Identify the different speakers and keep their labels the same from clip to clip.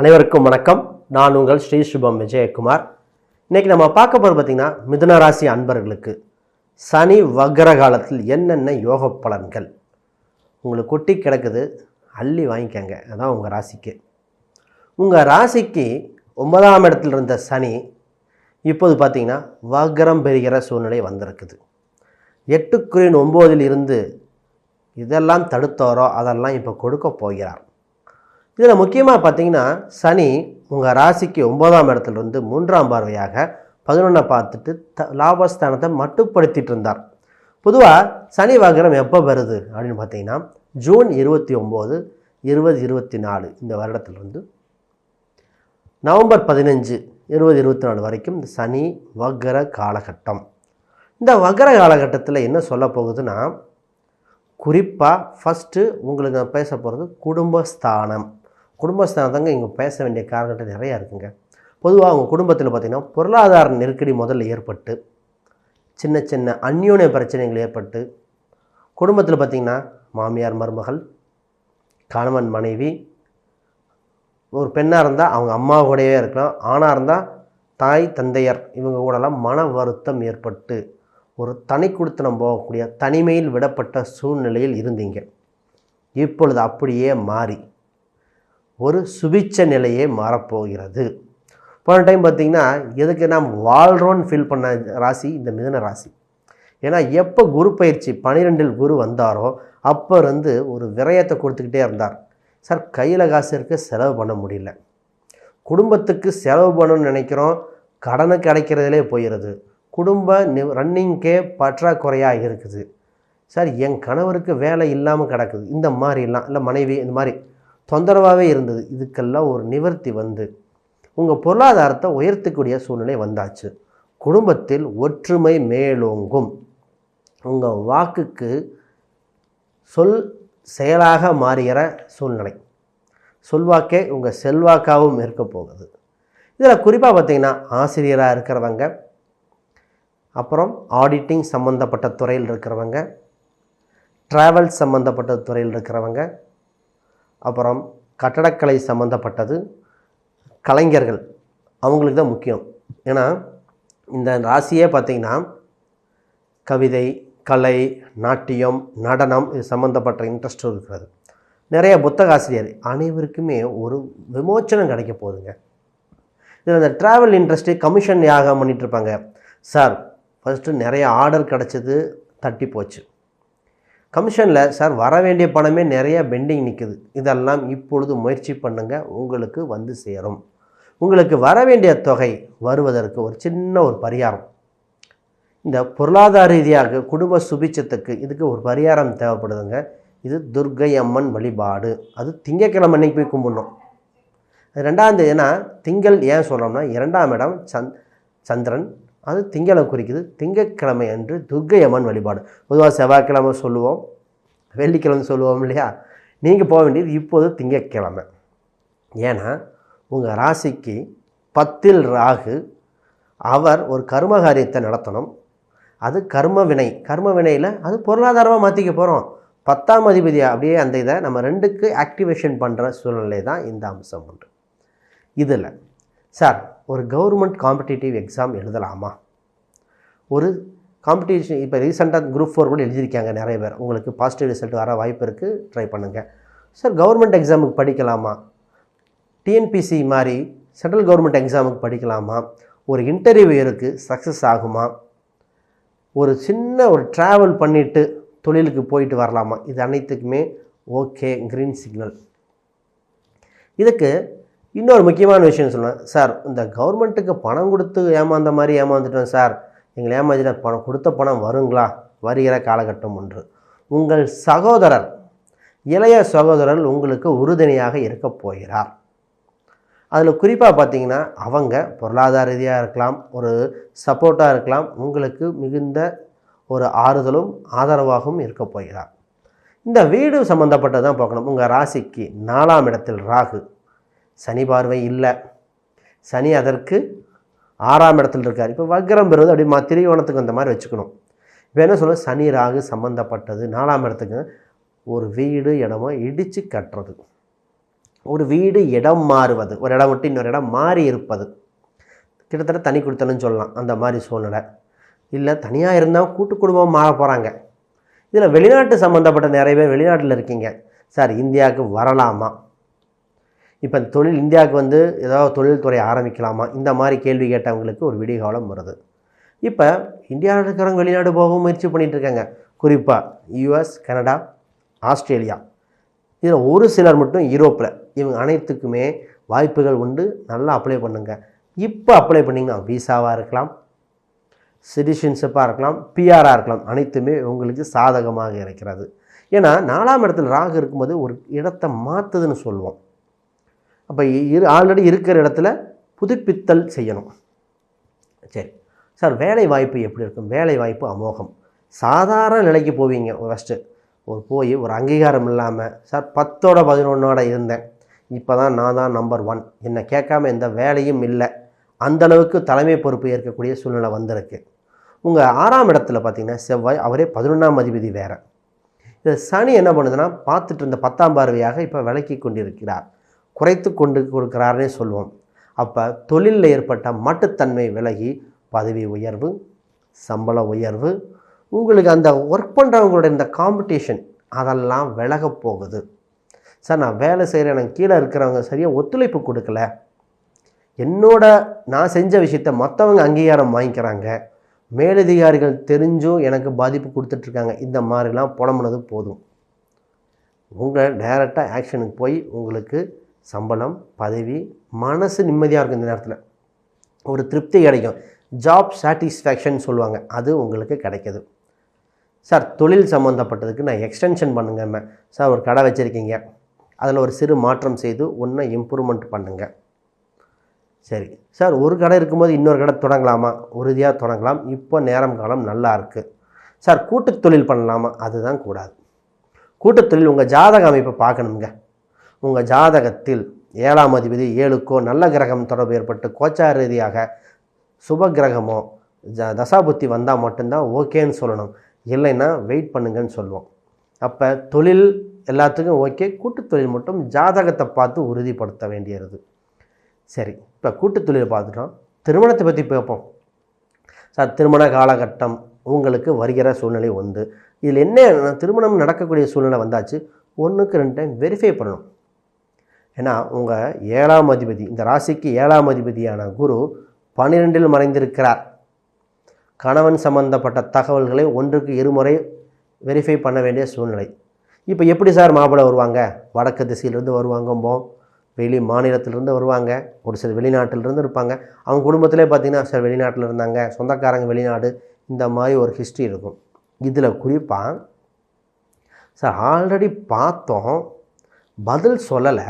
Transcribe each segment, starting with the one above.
Speaker 1: அனைவருக்கும் வணக்கம். நான் உங்கள் ஸ்ரீ சுபம் விஜயகுமார். இன்னைக்கு நம்ம பார்க்க போகிறது பார்த்திங்கன்னா மிதுன ராசி அன்பர்களுக்கு சனி வக்ர காலத்தில் என்னென்ன யோக பலன்கள்? உங்களுக்கு கொட்டி கிடக்குது அள்ளி வாங்கிக்கங்க. அதான் உங்கள் ராசிக்கு. உங்கள் ராசிக்கு ஒன்பதாம் இடத்துல இருந்த சனி இப்போது பார்த்திங்கன்னா வக்ரம் பெறுகிற சூழ்நிலை வந்திருக்குது. எட்டுக்குறின் ஒம்போதில் இருந்து இதெல்லாம் தடுத்தாரோ அதெல்லாம் இப்போ கொடுக்க போகிறார். இதில் முக்கியமாக பார்த்தீங்கன்னா சனி உங்கள் ராசிக்கு ஒன்பதாம் இடத்துலேருந்து மூன்றாம் பார்வையாக பதினொன்றை பார்த்துட்டு த லாபஸ்தானத்தை மட்டுப்படுத்திட்டு இருந்தார். பொதுவாக சனி வகரம் எப்போ வருது அப்படின்னு பார்த்தீங்கன்னா ஜூன் இருபத்தி ஒம்பது இருபது இருபத்தி நாலு இந்த வருடத்திலிருந்து. நவம்பர் பதினஞ்சு இருபது இருபத்தி நாலு வரைக்கும் இந்த சனி வக்ர காலகட்டம். இந்த வக்ர காலகட்டத்தில் என்ன சொல்ல போகுதுன்னா குறிப்பாக ஃபஸ்ட்டு உங்களுக்கு நான் பேச போகிறது குடும்பஸ்தானம். குடும்பஸ்தானத்தங்க இங்கே பேச வேண்டிய காரணங்கள் நிறையா இருக்குங்க. பொதுவாக அவங்க குடும்பத்தில் பார்த்திங்கன்னா பொருளாதார நெருக்கடி முதல்ல ஏற்பட்டு சின்ன சின்ன அந்யோன்ய பிரச்சனைகள் ஏற்பட்டு குடும்பத்தில் பார்த்திங்கன்னா மாமியார் மருமகள் கணவன் மனைவி ஒரு பெண்ணாக இருந்தால் அவங்க அம்மா கூடவே இருக்கலாம் ஆணாக இருந்தால் தாய் தந்தையர் இவங்க கூடலாம் மன வருத்தம் ஏற்பட்டு ஒரு தனி கொடுத்தனம் போகக்கூடிய தனிமையில் விடப்பட்ட சூழ்நிலையில் இருந்தீங்க. இப்பொழுது அப்படியே மாறி. ஒரு சுபிச்ச நிலையே மாறப்போகிறது. போன டைம் பார்த்தீங்கன்னா எதுக்கு நாம் வாழ்கிறோன்னு ஃபீல் பண்ண ராசி? இந்த மிதன ராசி. ஏன்னா எப்போ குரு பயிற்சி பனிரெண்டில் குரு வந்தாரோ அப்போ இருந்து ஒரு விரயத்தை கொடுத்துக்கிட்டே இருந்தார். சார் கையில் காசு இருக்க செலவு பண்ண முடியல. குடும்பத்துக்கு செலவு பண்ணணும்னு நினைக்கிறோம் கடனுக்கு கிடைக்கிறதுலே போயிடுது குடும்ப நி ரன்னிங்க்கே பற்றாக்குறையாக இருக்குது. சார் என் கணவருக்கு வேலை இல்லாமல் கிடக்குது. இந்த மாதிரிலாம் இல்லை மனைவி இந்த மாதிரி தொந்தரவாகவே இருந்தது. இதுக்கெல்லாம் ஒரு நிவர்த்தி வந்து. உங்கள் பொருளாதாரத்தை உயர்த்தக்கூடிய சூழ்நிலை வந்தாச்சு. குடும்பத்தில் ஒற்றுமை மேலோங்கும். உங்கள் வாக்குக்கு சொல் செயலாக மாறுகிற சூழ்நிலை. சொல்வாக்கே உங்கள் செல்வாக்காகவும் இருக்க போகுது. இதில் குறிப்பாக பார்த்திங்கன்னா ஆசிரியராக இருக்கிறவங்க அப்புறம் ஆடிட்டிங் சம்மந்தப்பட்ட துறையில் இருக்கிறவங்க ட்ராவல் சம்மந்தப்பட்ட துறையில் இருக்கிறவங்க அப்புறம் கட்டடக்கலை சம்மந்தப்பட்டது கலைஞர்கள் அவங்களுக்கு தான் முக்கியம். ஏன்னா இந்த ராசியே பார்த்திங்கன்னா கவிதை கலை நாட்டியம் நடனம் இது சம்மந்தப்பட்ட இன்ட்ரெஸ்ட்டும் இருக்கிறது. நிறைய புத்தக ஆசிரியர் அனைவருக்குமே ஒரு விமோச்சனம் கிடைக்க போகுதுங்க. இதில் இந்த ட்ராவல் இன்ட்ரெஸ்ட்டு கமிஷன் யாகம் பண்ணிகிட்ருப்பாங்க இருப்பாங்க. சார் ஃபஸ்ட்டு நிறைய ஆர்டர் கிடச்சது தட்டி போச்சு. கமிஷனில் சார் வர வேண்டிய பணமே நிறைய பெண்டிங் நிற்குது இதெல்லாம் இப்பொழுது முயற்சி பண்ணுங்கள் உங்களுக்கு வந்து சேரும். உங்களுக்கு வர வேண்டிய தொகை வருவதற்கு ஒரு சின்ன ஒரு பரிகாரம். இந்த பொருளாதார ரீதியாக குடும்ப சுபிச்சத்துக்கு இதுக்கு ஒரு பரிகாரம் தேவைப்படுதுங்க. இது துர்க்கை அம்மன் வழிபாடு. அது திங்கக்கிழமை அன்னைக்கு போய் கும்பிடணும். ரெண்டாம் தேதி ஏன்னா திங்கள் ஏன் சொல்கிறோம்னா இரண்டாம் இடம் சந்த் சந்திரன் அது திங்களை குறிக்குது. திங்கட்கிழமை அன்று துர்க்கையம்மன் வழிபாடு. பொதுவாக செவ்வாய்க்கிழமை சொல்லுவோம் வெள்ளிக்கிழமை சொல்லுவோம் இல்லையா? நீங்கள் போக வேண்டியது இப்போது திங்கக்கிழமை. ஏன்னா உங்கள் ராசிக்கு பத்தில் ராகு அவர் ஒரு கர்ம காரியத்தை நடத்தணும். அது கர்ம வினை. கர்ம வினையில் அது பொருளாதாரமாக மாற்றிக்க போகிறோம் பத்தாம் அதிபதி அப்படியே அந்த இதை நம்ம ரெண்டுக்கு ஆக்டிவேஷன் பண்ணுற சூழ்நிலை தான் இந்த அம்சம் உண்டு இதில் சார் ஒரு கவர்மெண்ட் காம்படிட்டிவ் எக்ஸாம் எழுதலாமா? ஒரு காம்படிஷன் இப்போ ரீசெண்டாக குரூப் ஃபோர் கூட எழுதியிருக்காங்க நிறைய பேர். உங்களுக்கு பாசிட்டிவ் ரிசல்ட் வர வாய்ப்பு இருக்குது ட்ரை பண்ணுங்கள் சார் கவர்மெண்ட் எக்ஸாமுக்கு படிக்கலாமா? டிஎன்பிசி மாதிரி சென்ட்ரல் கவர்மெண்ட் எக்ஸாமுக்கு படிக்கலாமா? ஒரு இன்டர்வியூ இருக்குது சக்ஸஸ் ஆகுமா? ஒரு சின்ன ஒரு ட்ராவல் பண்ணிவிட்டு தொழிலுக்கு போயிட்டு வரலாமா? இது அனைத்துக்குமே ஓகே க்ரீன் சிக்னல் இதுக்கு இன்னொரு முக்கியமான விஷயம் சொல்லுவேன் சார் இந்த கவர்மெண்ட்டுக்கு பணம் கொடுத்து ஏமாந்த மாதிரி ஏமாந்துட்டோம் சார். எங்களை ஏமாந்துட்ட பணம் கொடுத்த பணம் வருங்களா? வருகிற காலகட்டம் ஒன்று. உங்கள் சகோதரர் இளைய சகோதரர் உங்களுக்கு உறுதுணையாக இருக்கப் போகிறார். அதில் குறிப்பாக பார்த்தீங்கன்னா அவங்க பொருளாதார ரீதியாக இருக்கலாம் ஒரு சப்போர்ட்டாக இருக்கலாம் உங்களுக்கு மிகுந்த ஒரு ஆறுதலும் ஆதரவாகவும் இருக்க போகிறார். இந்த வீடு சம்மந்தப்பட்டதான் பார்க்கணும். உங்கள் ராசிக்கு நாலாம் இடத்தில் ராகு. சனி பார்வை இல்லை. சனி அதற்கு ஆறாம் இடத்துல இருக்கார். இப்போ வக்ரம் பெறுவது அப்படி மா திரியோணத்துக்கு அந்த மாதிரி வச்சுக்கணும். இப்போ என்ன சொல்ல சனி ராகு சம்மந்தப்பட்டது நாலாம் இடத்துக்கு ஒரு வீடு இடமா இடித்து கட்டுறது. ஒரு வீடு இடம் மாறுவது. ஒரு இடம் விட்டு இன்னொரு இடம் மாறி இருப்பது. கிட்டத்தட்ட தனி கொடுத்தலன்னு சொல்லலாம். அந்த மாதிரி சூழ்நிலை. இல்லை தனியாக இருந்தால் கூட்டு குடும்பம் மாற போகிறாங்க இதில் வெளிநாட்டு சம்மந்தப்பட்ட நிறைய பேர் வெளிநாட்டில் இருக்கீங்க. சார் இந்தியாவுக்கு வரலாமா? இப்போ தொழில் இந்தியாவுக்கு வந்து ஏதாவது தொழில்துறை ஆரம்பிக்கலாமா? இந்த மாதிரி கேள்வி கேட்டவங்களுக்கு ஒரு விடிகாலம் வருது. இப்போ இந்தியாவில் இருக்கிறவங்க வெளிநாடு போக முயற்சி பண்ணிகிட்ருக்காங்க குறிப்பாக யூஎஸ் கனடா ஆஸ்திரேலியா. இதில் ஒரு சிலர் மட்டும் யூரோப்பில் இவங்க அனைத்துக்குமே வாய்ப்புகள் உண்டு. நல்லா அப்ளை பண்ணுங்கள் இப்போ அப்ளை பண்ணிங்கன்னா விசாவாக இருக்கலாம். சிட்டிசன்ஷிப்பாக இருக்கலாம். பிஆராக இருக்கலாம். அனைத்துமே உங்களுக்கு சாதகமாக இருக்கிறது. ஏன்னா நாலாம் இடத்துல ராகு இருக்கும்போது ஒரு இடத்தை மாற்றுதுன்னு சொல்லுவோம். அப்போ இரு ஆல்ரெடி இருக்கிற இடத்துல புதுப்பித்தல் செய்யணும். சரி. சார் வேலை வாய்ப்பு எப்படி இருக்கும்? வேலை வாய்ப்பு அமோகம். சாதாரண நிலைக்கு போவீங்க. ஃபஸ்ட்டு ஒரு போய் ஒரு அங்கீகாரம் இல்லாமல் சார் பத்தோட பதினொன்னோட இருந்தேன். இப்போ தான் நான் தான் நம்பர் ஒன் என்னை கேட்காம எந்த வேலையும் இல்லை. அந்த அளவுக்கு தலைமை பொறுப்பு ஏற்கக்கூடிய சூழ்நிலை வந்திருக்கு. உங்கள் ஆறாம் இடத்துல பார்த்தீங்கன்னா செவ்வாய் அவரே பதினொன்றாம் அதிபதி வேறு. இந்த சனி என்ன பண்ணுதுன்னா பார்த்துட்டு இருந்த பத்தாம் பார்வையாக இப்போ விலக்கி கொண்டிருக்கிறார். குறைத்து கொண்டு கொடுக்கிறாருன்னே சொல்லுவோம் அப்போ தொழிலில் ஏற்பட்ட மட்டுத்தன்மை விலகி பதவி உயர்வு சம்பள உயர்வு உங்களுக்கு அந்த ஒர்க் பண்ணுறவங்களோட இந்த காம்படிஷன் அதெல்லாம் விலகப் போகுது. சார் நான் வேலை செய்கிறேன் எனக்கு கீழே இருக்கிறவங்க சரியாக ஒத்துழைப்பு கொடுக்கல. என்னோட நான் செஞ்ச விஷயத்த மற்றவங்க அங்கீகாரம் வாங்கிக்கிறாங்க. மேலதிகாரிகள் தெரிஞ்சும் எனக்கு பாதிப்பு கொடுத்துட்ருக்காங்க. இந்த மாதிரிலாம் புலம்புனது போதும். உங்கள் டைரெக்டாக ஆக்ஷனுக்கு போய் உங்களுக்கு சம்பளம் பதவி மனசு நிம்மதியாக இருக்கும் இந்த நேரத்தில். ஒரு திருப்தி கிடைக்கும். ஜாப் சாட்டிஸ்ஃபேக்ஷன் சொல்லுவாங்க. அது உங்களுக்கு கிடைக்கிது. சார் தொழில் சம்மந்தப்பட்டதுக்கு நான் எக்ஸ்டென்ஷன் பண்ணுங்க சார் ஒரு கடை வச்சுருக்கீங்க. அதில் ஒரு சிறு மாற்றம் செய்து ஒன்றை இம்ப்ரூவ்மெண்ட் பண்ணுங்க. சரி. சார் ஒரு கடை இருக்கும்போது இன்னொரு கடை தொடங்கலாமா? உறுதியாக தொடங்கலாம். இப்போ நேரம் காலம் நல்லா இருக்குது சார் கூட்டுத் தொழில் பண்ணலாமா? அதுதான் கூடாது. கூட்டுத்தொழில் உங்கள் ஜாதக அமைப்பை பார்க்கணுங்க உங்கள் ஜாதகத்தில் ஏழாம் அதிபதி ஏழுக்கோ நல்ல கிரகம் தொடர்பு ஏற்பட்டு கோச்சார ரீதியாக சுப கிரகமோ ஜ தசாபுத்தி வந்தால் மட்டும்தான் ஓகேன்னு சொல்லணும். இல்லைன்னா வெயிட் பண்ணுங்கன்னு சொல்லுவோம். அப்போ தொழில் எல்லாத்துக்கும் ஓகே. கூட்டுத்தொழில் மட்டும் ஜாதகத்தை பார்த்து உறுதிப்படுத்த வேண்டியது. சரி இப்போ கூட்டுத்தொழில் பார்த்துட்டோம். திருமணத்தை பற்றி பார்ப்போம். சார் திருமண காலகட்டம் உங்களுக்கு வருகிற சூழ்நிலை உண்டு. இதில் என்ன திருமணம் நடக்கக்கூடிய சூழ்நிலை வந்தாச்சு ஒன்றுக்கு ரெண்டு டைம் வெரிஃபை பண்ணணும். ஏன்னா உங்கள் ஏழாம் அதிபதி இந்த ராசிக்கு ஏழாம் அதிபதியான குரு பன்னிரெண்டில் மறைந்திருக்கிறார். கணவன் சம்பந்தப்பட்ட தகவல்களை ஒன்றுக்கு இருமுறை வெரிஃபை பண்ண வேண்டிய சூழ்நிலை. இப்போ எப்படி சார் மாப்பிள்ளை வருவாங்க? வடக்கு திசையிலிருந்து வருவாங்கம்போம் வெளி மாநிலத்திலிருந்து வருவாங்க ஒரு சில வெளிநாட்டிலிருந்து இருப்பாங்க. அவங்க குடும்பத்திலே பார்த்தீங்கன்னா சார் வெளிநாட்டில் இருந்தாங்க சொந்தக்காரங்க வெளிநாடு இந்த மாதிரி ஒரு ஹிஸ்ட்ரி இருக்கும். இதில் குறிப்பாக சார் ஆல்ரெடி பார்த்தோம் பதில் சொல்லலை.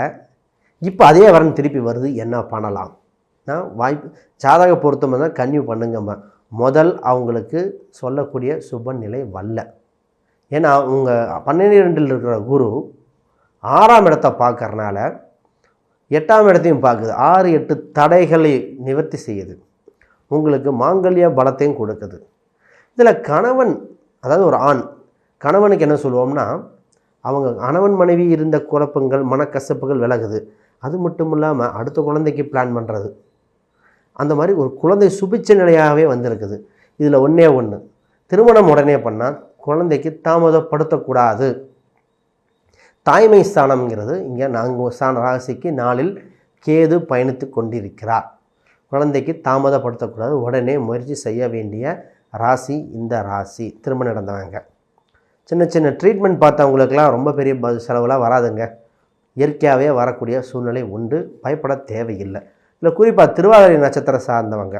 Speaker 1: இப்போ அதே வரன் திருப்பி வருது என்ன பண்ணலாம்? நான் வாய்ப்பு ஜாதக பொருத்தமாக தான் கன்னியூ பண்ணுங்கம்மா. முதல் அவங்களுக்கு சொல்லக்கூடிய சுப நிலை வல்ல. ஏன்னா உங்கள் பன்னிரெண்டில் இருக்கிற குரு ஆறாம் இடத்தை பார்க்கறனால எட்டாம் இடத்தையும் பார்க்குது. ஆறு எட்டு தடைகளை நிவர்த்தி செய்யுது. உங்களுக்கு மாங்கல்ய பலத்தையும் கொடுக்குது. இதில் கணவன் அதாவது ஒரு ஆண் கணவனுக்கு என்ன சொல்லுவோம்னா அவங்க கணவன் மனைவி இருந்த குழப்பங்கள் மனக்கசப்புகள் விலகுது. அது மட்டும் இல்லாமல் அடுத்த குழந்தைக்கு பிளான் பண்ணுறது அந்த மாதிரி ஒரு குழந்தை சுபிச்ச நிலையாகவே வந்திருக்குது. இதில் ஒன்றே ஒன்று திருமணம் உடனே பண்ணால் குழந்தைக்கு தாமதப்படுத்தக்கூடாது. தாய்மை ஸ்தானம்ங்கிறது இங்கே நாங்கள் ஸ்தான ராசிக்கு நாளில் கேது பயணித்து கொண்டிருக்கிறார். குழந்தைக்கு தாமதப்படுத்தக்கூடாது. உடனே முயற்சி செய்ய வேண்டிய ராசி இந்த ராசி. திருமணம் நடந்தவங்க. சின்ன சின்ன ட்ரீட்மெண்ட் பார்த்தவங்களுக்கெல்லாம் ரொம்ப பெரிய ப- செலவுலாம் வராதுங்க. இயற்கையாகவே வரக்கூடிய சூழ்நிலை உண்டு. பயப்பட தேவையில்லை. இல்லை குறிப்பாக திருவாதிரை நட்சத்திரம் சார்ந்தவங்க.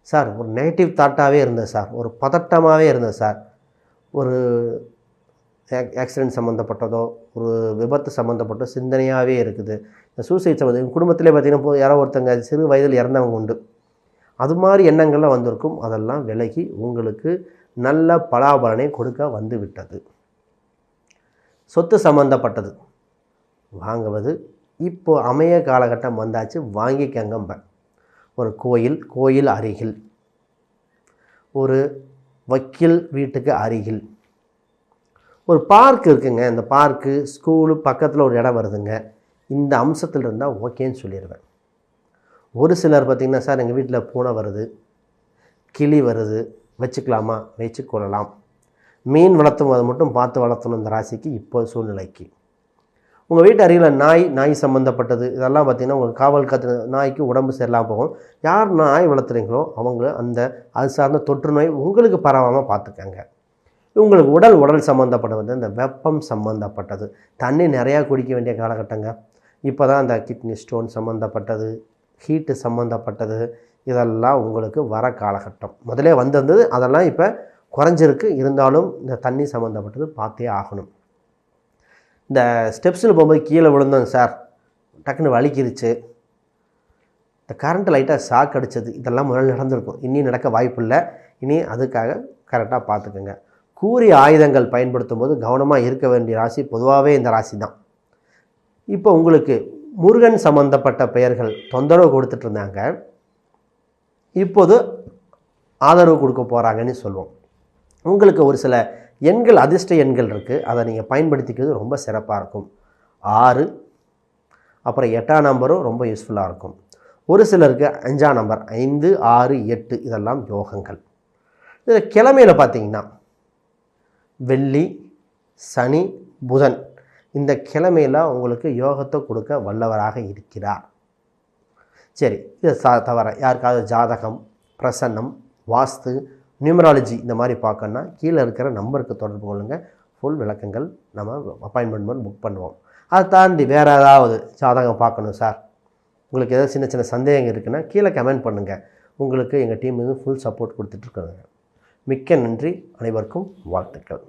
Speaker 1: சார் ஒரு நெகட்டிவ் தாட்டாகவே இருந்தது சார். ஒரு பதட்டமாகவே இருந்தது சார். ஒரு ஆக்சிடென்ட் சம்மந்தப்பட்டதோ ஒரு விபத்து சம்மந்தப்பட்ட சிந்தனையாகவே இருக்குது. இந்த சூசைட் சம்மந்த குடும்பத்திலே பார்த்திங்கன்னா இப்போ யாரோ ஒருத்தங்க சிறு வயதில் இறந்தவங்க உண்டு. அது மாதிரி எண்ணங்கள்லாம் வந்திருக்கும். அதெல்லாம் விலகி உங்களுக்கு நல்ல பலாபலனை கொடுக்க வந்து விட்டது. சொத்து சம்மந்தப்பட்டது வாங்குவது. இப்போ அமைய காலகட்டம் வந்தாச்சு வாங்கிக்கங்கம்ப ஒரு கோயில் கோயில் அருகில். ஒரு வக்கீல் வீட்டுக்கு அருகில். ஒரு பார்க் இருக்குங்க. இந்த பார்க்கு ஸ்கூலு பக்கத்தில் ஒரு இடம் வருதுங்க. இந்த அம்சத்தில் இருந்தால் ஓகேன்னு சொல்லிடுவேன் ஒரு சிலர் பார்த்திங்கன்னா சார் எங்கள் வீட்டில் பூனை வருது. கிளி வருது. வச்சுக்கலாமா? வச்சுக்கொள்ளலாம். மீன் வளர்த்தும் அதை மட்டும் பார்த்து வளர்த்தணும் இந்த ராசிக்கு இப்போ சூழ்நிலைக்கு. உங்கள் வீட்டு அருகில் நாய் நாய் சம்மந்தப்பட்டது இதெல்லாம் பார்த்திங்கன்னா உங்கள் காவல் காத்து நாய்க்கு உடம்பு சரியில்லாமல் போகும். யார் நாய் வளர்த்துறீங்களோ அவங்க அந்த அது சார்ந்த தொற்று நோய் உங்களுக்கு பரவாமல் பார்த்துக்கங்க. உங்களுக்கு உடல் உடல் சம்மந்தப்பட்டது இந்த வெப்பம் சம்மந்தப்பட்டது தண்ணி நிறையா குடிக்க வேண்டிய காலகட்டங்க. இப்போ தான் இந்த கிட்னி ஸ்டோன் சம்மந்தப்பட்டது ஹீட்டு சம்மந்தப்பட்டது இதெல்லாம் உங்களுக்கு வர காலகட்டம். முதலே வந்திருந்தது அதெல்லாம் இப்போ குறைஞ்சிருக்கு. இருந்தாலும் இந்த தண்ணி சம்மந்தப்பட்டது பார்த்தே ஆகணும். இந்த ஸ்டெப்ஸில் போகும்போது கீழே விழுந்தோங்க சார். டக்குன்னு வலிக்கிருச்சு. இந்த கரண்ட் லைட்டாக ஷாக் அடித்தது இதெல்லாம் முதல்ல நடந்திருக்கும். இனி நடக்க வாய்ப்பு இல்லை. இனி அதுக்காக கரெக்டாக பார்த்துக்கோங்க. கூறிய ஆயுதங்கள் பயன்படுத்தும் போது கவனமாக இருக்க வேண்டிய ராசி பொதுவாகவே இந்த ராசி தான் இப்போ உங்களுக்கு முருகன் சம்பந்தப்பட்ட பெயர்கள் தொந்தரவு கொடுத்துட்டு இருந்தாங்க இப்போது ஆதரவு கொடுக்க போகிறாங்கன்னு சொல்லுவோம். உங்களுக்கு ஒரு சில எண்கள் அதிர்ஷ்ட எண்கள் இருக்குது அதை நீங்கள் பயன்படுத்திக்கிறது ரொம்ப சிறப்பாக இருக்கும். ஆறு. அப்புறம் எட்டாம் நம்பரும் ரொம்ப யூஸ்ஃபுல்லாக இருக்கும். ஒரு சிலருக்கு அஞ்சாம் நம்பர் ஐந்து ஆறு எட்டு இதெல்லாம் யோகங்கள். இதில் கிழமையில் பார்த்தீங்கன்னா வெள்ளி சனி புதன் இந்த கிழமையில் உங்களுக்கு யோகத்தை கொடுக்க வல்லவராக இருக்கிறார். சரி இது சா தவிர யாருக்காவது ஜாதகம் பிரசன்னம் வாஸ்து நியூமராலஜி இந்த மாதிரி பார்க்கணுன்னா கீழே இருக்கிற நம்பருக்கு தொடர்பு கொள்ளுங்கள் ஃபுல் விளக்கங்கள் நம்ம அப்பாயின்மெண்ட் புக் பண்ணுவோம். அதை தாண்டி வேறு ஏதாவது சாதகம் பார்க்கணும் சார் உங்களுக்கு ஏதாவது சின்ன சின்ன சந்தேகம் இருக்குன்னா கீழே கமெண்ட் பண்ணுங்கள் உங்களுக்கு எங்கள் டீம் வந்து ஃபுல் சப்போர்ட் கொடுத்துட்ருக்காங்க மிக்க நன்றி. அனைவருக்கும் வாழ்த்துக்கள்.